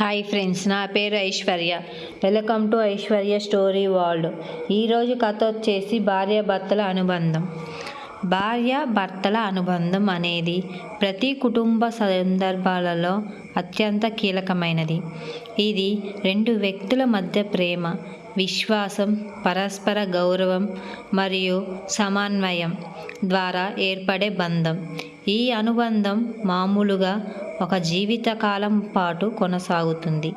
Hi friends నా పేరు Aishwarya. Welcome to Aishwarya story world ఈరోజు కథ వచ్చేసి భార్యాభర్తల అనుబంధం. భార్య భర్తల అనుబంధం అనేది ప్రతి కుటుంబ సందర్భాలలో అత్యంత కీలకమైనది. ఇది రెండు వ్యక్తుల మధ్య ప్రేమ విశ్వాసం పరస్పర గౌరవం మరియు సమన్వయం ద్వారా ఏర్పడే బంధం. ఈ అనుబంధం మామూలుగా ఒక జీవితకాలం పాటు కొనసాగుతుంది.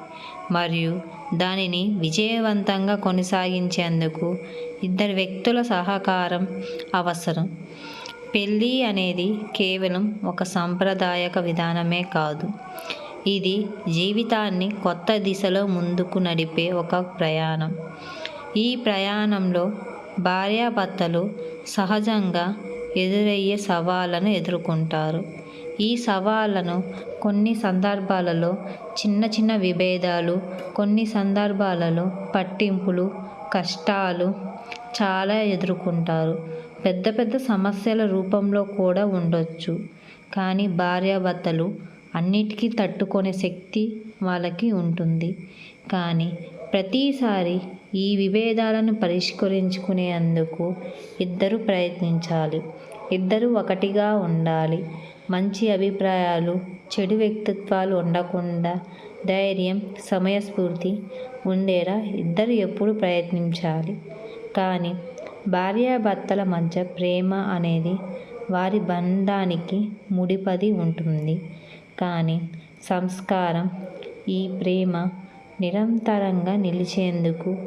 మరియు దానిని విజయవంతంగా కొనసాగించేందుకు ఇద్దరు వ్యక్తుల సహకారం అవసరం. పెళ్ళి అనేది కేవలం ఒక సాంప్రదాయక విధానమే కాదు. ఇది జీవితాన్ని కొత్త దిశలో ముందుకు నడిపే ఒక ప్రయాణం. ఈ ప్రయాణంలో భార్యాభర్తలు సహజంగా ఎదురయ్యే సవాళ్ళను ఎదుర్కొంటారు. ఈ సవాళ్ళను కొన్ని సందర్భాలలో చిన్న చిన్న విభేదాలు కొన్ని సందర్భాలలో పట్టింపులు కష్టాలు చాలా ఎదుర్కొంటారు. పెద్ద పెద్ద సమస్యల రూపంలో కూడా ఉండొచ్చు. కానీ భార్యాభర్తలు అన్నిటికీ తట్టుకునే శక్తి వాళ్ళకి ఉంటుంది. కానీ ప్రతిసారి ఈ విభేదాలను పరిష్కరించుకునేందుకు ఇద్దరు ప్రయత్నించాలి. ఇద్దరు ఒకటిగా ఉండాలి. మంచి అభిప్రాయాలు చెడు వ్యక్తిత్వాలు ఉండకుండా ధైర్యం సమయస్ఫూర్తి ఉండేలా ఇద్దరు ఎప్పుడు ప్రయత్నించాలి. కానీ భార్యాభర్తల మధ్య ప్రేమ అనేది వారి బంధానికి ముడిపడి ఉంటుంది. కానీ సంస్కారం ఈ ప్రేమ నిరంతరంగా నిలిచేందుకు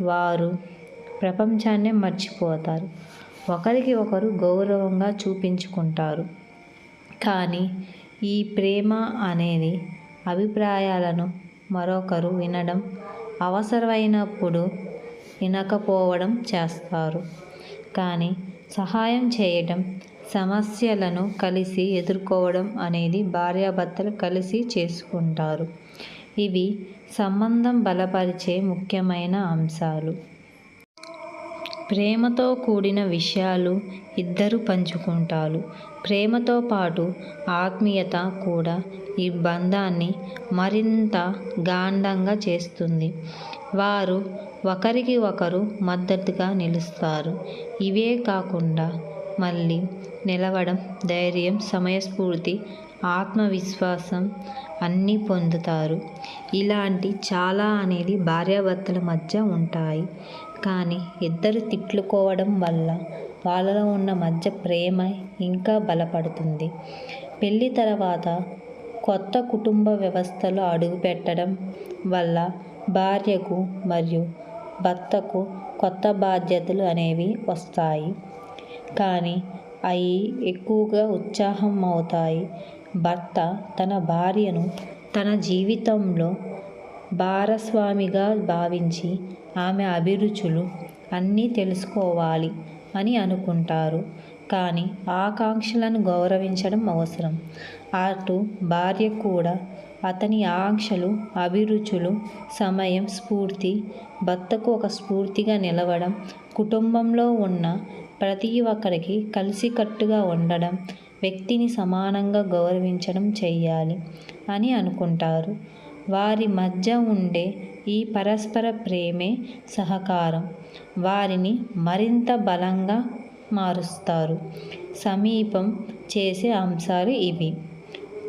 వారు ప్రపంచాన్నే మర్చిపోతారు. ఒకరికి ఒకరు గౌరవంగా చూపించుకుంటారు. కానీ ఈ ప్రేమ అనేది అభిప్రాయాలను మరొకరు వినడం అవసరమైనప్పుడు వినకపోవడం చేస్తారు. కానీ సహాయం చేయడం సమస్యలను కలిసి ఎదుర్కోవడం అనేది భార్యాభర్తలు కలిసి చేసుకుంటారు. ఇవి సంబంధం బలపరిచే ముఖ్యమైన అంశాలు. ప్రేమతో కూడిన విషయాలు ఇద్దరు పంచుకుంటారు. ప్రేమతో పాటు ఆత్మీయత కూడా ఈ బంధాన్ని మరింత గాఢంగా చేస్తుంది. వారు ఒకరికి ఒకరు మద్దతుగా నిలుస్తారు. ఇవే కాకుండా మళ్ళీ నిలవడం ధైర్యం సమయస్ఫూర్తి ఆత్మవిశ్వాసం అన్నీ పొందుతారు. ఇలాంటి చాలా అనేది భార్యాభర్తల మధ్య ఉంటాయి. కానీ ఇద్దరు తిట్లుకోవడం వల్ల వాళ్ళలో ఉన్న మధ్య ప్రేమ ఇంకా బలపడుతుంది. పెళ్ళి తర్వాత కొత్త కుటుంబ వ్యవస్థలో అడుగుపెట్టడం వల్ల భార్యకు మరియు భర్తకు కొత్త బాధ్యతలు అనేవి వస్తాయి. కానీ అవి ఎక్కువగా ఉత్సాహం అవుతాయి. భర్త తన భార్యను తన జీవితంలో భారస్వామిగా భావించి ఆమె అభిరుచులు అన్నీ తెలుసుకోవాలి అని అనుకుంటారు. కానీ ఆకాంక్షలను గౌరవించడం అవసరం. అటు భార్య కూడా అతని ఆంక్షలు అభిరుచులు సమయం స్ఫూర్తి భర్తకు ఒక స్ఫూర్తిగా నిలవడం కుటుంబంలో ఉన్న ప్రతి ఒక్కరికి కలిసికట్టుగా ఉండడం వ్యక్తిని సమానంగా గౌరవించడం చెయ్యాలి అని అనుకుంటారు. వారి మధ్య ఉండే ఈ పరస్పర ప్రేమే సహకారం. వారిని మరింత బలంగా మారుస్తారు. సమీపం చేసే అంశాలు ఇవి.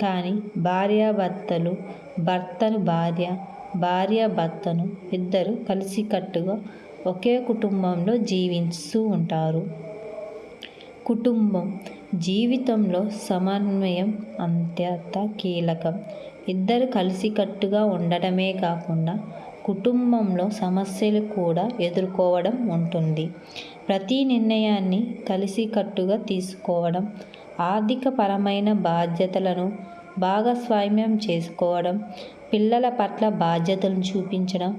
కానీ భార్యాభర్తలు భర్తను భార్య భార్య భర్తను ఇద్దరు కలిసికట్టుగా ఒకే కుటుంబంలో జీవిస్తూ ఉంటారు. కుటుంబం జీవితంలో సమన్వయం అత్యంత కీలకం. ఇద్దరు కలిసికట్టుగా ఉండటమే కాకుండా కుటుంబంలో సమస్యలు కూడా ఎదుర్కోవడం ఉంటుంది. ప్రతి నిర్ణయాన్ని కలిసికట్టుగా తీసుకోవడం ఆర్థికపరమైన బాధ్యతలను భాగస్వామ్యం చేసుకోవడం పిల్లల పట్ల బాధ్యతలను చూపించడం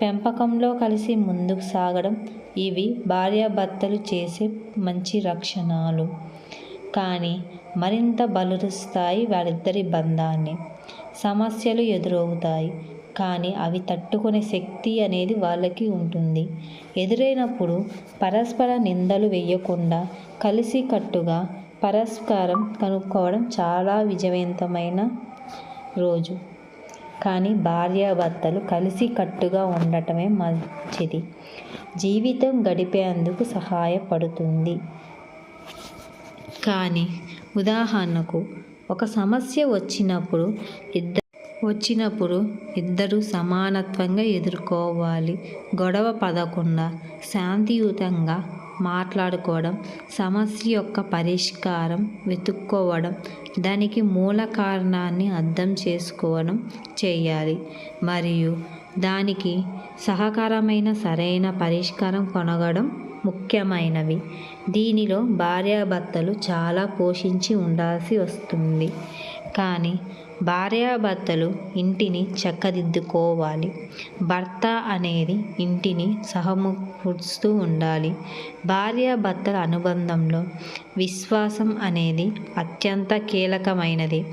పెంపకంలో కలిసి ముందుకు సాగడం ఇవి భార్యాభర్తలు చేసే మంచి లక్షణాలు కానీ మరింత బలురుస్తాయి వారిద్దరి బంధాన్ని. సమస్యలు ఎదురవుతాయి. కానీ అవి తట్టుకునే శక్తి అనేది వాళ్ళకి ఉంటుంది. ఎదురైనప్పుడు పరస్పర నిందలు వేయకుండా కలిసికట్టుగా పరస్కారం కనుక్కోవడం చాలా విజయవంతమైన రోజు. కానీ భార్యాభర్తలు కలిసి కట్టుగా ఉండటమే మంచిది. జీవితం గడిపేందుకు సహాయపడుతుంది. కానీ ఉదాహరణకు ఒక సమస్య వచ్చినప్పుడు ఇద్దరు వచ్చినప్పుడు ఇద్దరు సమానత్వంగా ఎదుర్కోవాలి. గొడవ పడకుండా శాంతియుతంగా మాట్లాడుకోవడం సమస్య యొక్క పరిష్కారం వెతుక్కోవడం దానికి మూల కారణాన్ని అర్థం చేసుకోవడం చేయాలి. మరియు దానికి సహకారమైన సరైన పరిష్కారం కొనగడం ముఖ్యమైనవి. దీనిలో భార్యాభర్తలు చాలా పోషించి ఉండాల్సి వస్తుంది. కానీ భార్యాభర్తలు ఇంటిని చక్కదిద్దుకోవాలి. భర్త అనేది ఇంటిని సహముస్తూ ఉండాలి. భార్యాభర్తల అనుబంధంలో విశ్వాసం అనేది అత్యంత కీలకమైనది.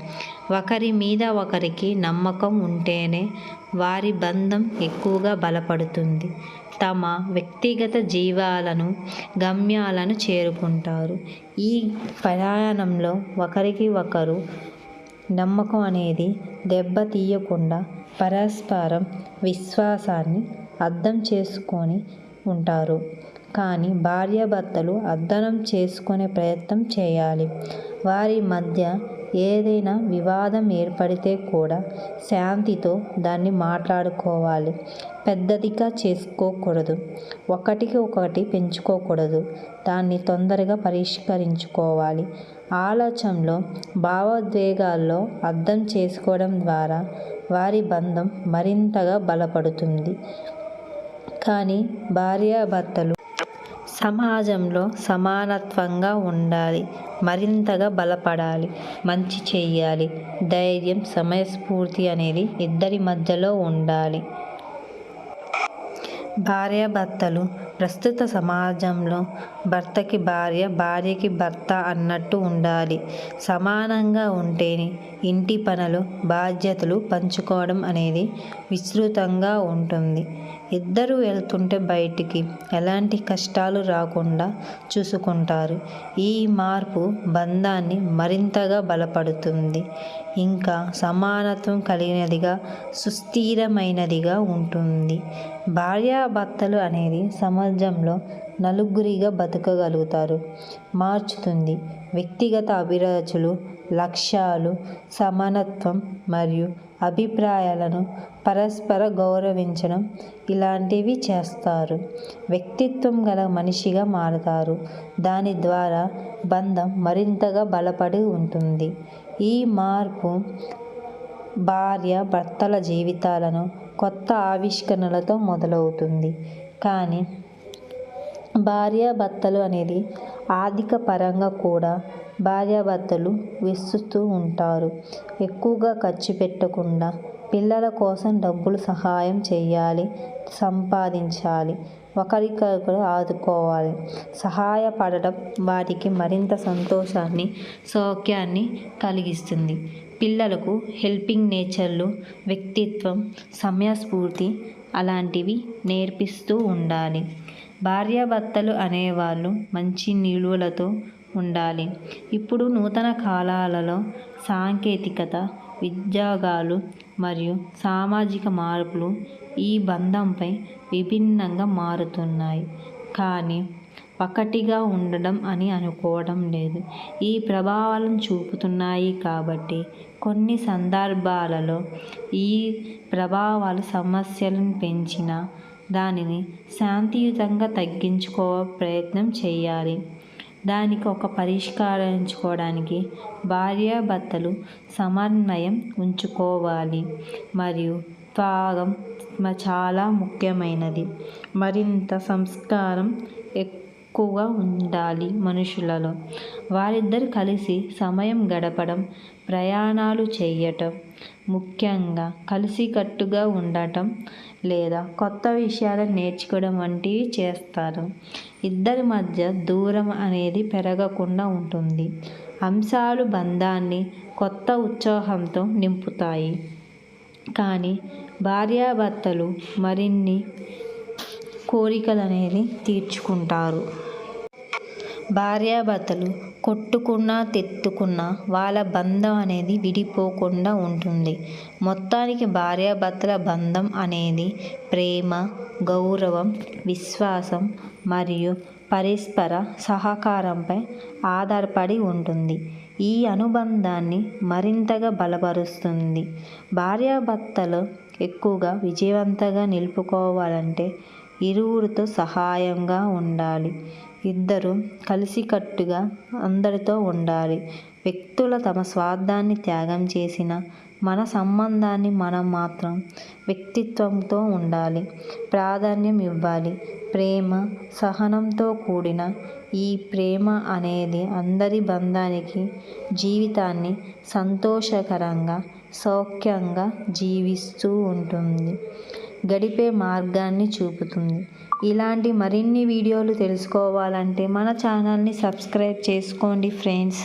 ఒకరి మీద ఒకరికి నమ్మకం ఉంటేనే వారి బంధం ఎక్కువగా బలపడుతుంది. తమ వ్యక్తిగత జీవాలను గమ్యాలను చేరుకుంటారు. ఈ ప్రయాణంలో ఒకరికి ఒకరు నమ్మకం అనేది దెబ్బతీయకుండా పరస్పరం విశ్వాసాన్ని అర్థం చేసుకొని ఉంటారు. కానీ భార్యాభర్తలు అర్థం చేసుకునే ప్రయత్నం చేయాలి. వారి మధ్య ఏదైనా వివాదం ఏర్పడితే కూడా శాంతితో దాన్ని మాట్లాడుకోవాలి. పెద్దదిగా చేసుకోకూడదు. ఒకటికి ఒకటి పెంచుకోకూడదు. దాన్ని తొందరగా పరిష్కరించుకోవాలి. ఆలోచనలో భావోద్వేగాల్లో అర్థం చేసుకోవడం ద్వారా వారి బంధం మరింతగా బలపడుతుంది. కానీ భార్యాభర్తలు సమాజంలో సమానత్వంగా ఉండాలి మరింతగా బలపడాలి మంచి చేయాలి ధైర్యం సమయస్ఫూర్తి అనేది ఇద్దరి మధ్యలో ఉండాలి. భార్యాభర్తలు ప్రస్తుత సమాజంలో భర్తకి భార్య భార్యకి భర్త అన్నట్టు ఉండాలి. సమానంగా ఉంటేనే ఇంటి పనులు బాధ్యతలు పంచుకోవడం అనేది విస్తృతంగా ఉంటుంది. ఇద్దరు వెళ్తుంటే బయటికి ఎలాంటి కష్టాలు రాకుండా చూసుకుంటారు. ఈ మార్పు బంధాన్ని మరింతగా బలపడుతుంది. ఇంకా సమానత్వం కలిగినదిగా సుస్థిరమైనదిగా ఉంటుంది. భార్యాభర్తలు అనేది సమాజంలో నలుగురిగా బతకగలుగుతారు. మార్చుతుంది. వ్యక్తిగత అభిరుచులు లక్ష్యాలు సమానత్వం మరియు అభిప్రాయాలను పరస్పర గౌరవించడం ఇలాంటివి చేస్తారు. వ్యక్తిత్వం గల మనిషిగా మారతారు. దాని ద్వారా బంధం మరింతగా బలపడి ఉంటుంది. ఈ మార్పు భార్య భర్తల జీవితాలను కొత్త ఆవిష్కరణలతో మొదలవుతుంది. కానీ భార్యాభర్తలు అనేది ఆర్థిక పరంగా కూడా భార్యాభర్తలు విస్తుతూ ఉంటారు. ఎక్కువగా ఖర్చు పెట్టకుండా పిల్లల కోసం డబ్బులు సహాయం చేయాలి సంపాదించాలి ఒకరికొకరు ఆదుకోవాలి. సహాయపడడం వారికి మరింత సంతోషాన్ని సౌఖ్యాన్ని కలిగిస్తుంది. పిల్లలకు హెల్పింగ్ నేచర్లు వ్యక్తిత్వం సమయస్ఫూర్తి అలాంటివి నేర్పిస్తూ ఉండాలి. భార్యాభర్తలు అనేవాళ్ళు మంచి నిలువలతో ఉండాలి. ఇప్పుడు నూతన కాలాలలో సాంకేతికత ఉద్యోగాలు మరియు సామాజిక మార్పులు ఈ బంధంపై విభిన్నంగా మారుతున్నాయి. కానీ ఒకటిగా ఉండడం అని అనుకోవడం లేదు. ఈ ప్రభావాలను చూపుతున్నాయి కాబట్టి కొన్ని సందర్భాలలో ఈ ప్రభావాలు సమస్యలను పెంచిన దానిని శాంతియుతంగా తగ్గించుకో ప్రయత్నం చేయాలి. దానికి ఒక పరిష్కరించుకోవడానికి భార్యాభర్తలు సమన్వయం ఉంచుకోవాలి. మరియు త్యాగం చాలా ముఖ్యమైనది. మరింత సంస్కారం ఎక్కువగా ఉండాలి మనుషులలో. వారిద్దరు కలిసి సమయం గడపడం ప్రయాణాలు చేయటం ముఖ్యంగా కలిసికట్టుగా ఉండటం లేదా కొత్త విషయాలను నేర్చుకోవడం వంటివి చేస్తారు. ఇద్దరి మధ్య దూరం అనేది పెరగకుండా ఉంటుంది. అంశాలు బంధాన్ని కొత్త ఉత్సాహంతో నింపుతాయి. కానీ భార్యాభర్తలు మరిన్ని కోరికలు అనేది తీర్చుకుంటారు. భార్యాభర్తలు కొట్టుకున్నా తెత్తుకున్నా వాళ్ళ బంధం అనేది విడిపోకుండా ఉంటుంది. మొత్తానికి భార్యాభర్తల బంధం అనేది ప్రేమ గౌరవం విశ్వాసం మరియు పరస్పర సహకారంపై ఆధారపడి ఉంటుంది. ఈ అనుబంధాన్ని మరింతగా బలపరుస్తుంది. భార్యాభర్తలు ఎక్కువగా విజయవంతంగా నిలుపుకోవాలంటే ఇరువురితో సహాయంగా ఉండాలి. ఇద్దరు కలిసికట్టుగా అందరితో ఉండాలి. వ్యక్తుల తమ స్వార్థాన్ని త్యాగం చేసిన మన సంబంధాన్ని మనం మాత్రం వ్యక్తిత్వంతో ఉండాలి. ప్రాధాన్యం ఇవ్వాలి. ప్రేమ సహనంతో కూడిన ఈ ప్రేమ అనేది అందరి బంధానికి జీవితాన్ని సంతోషకరంగా సౌఖ్యంగా జీవిస్తూ ఉంటుంది. గడిపే మార్గాన్ని చూపుతుంది. ఇలాంటి మరిన్ని వీడియోలు తెలుసుకోవాలంటే మన ఛానల్ని సబ్స్క్రైబ్ చేసుకోండి ఫ్రెండ్స్.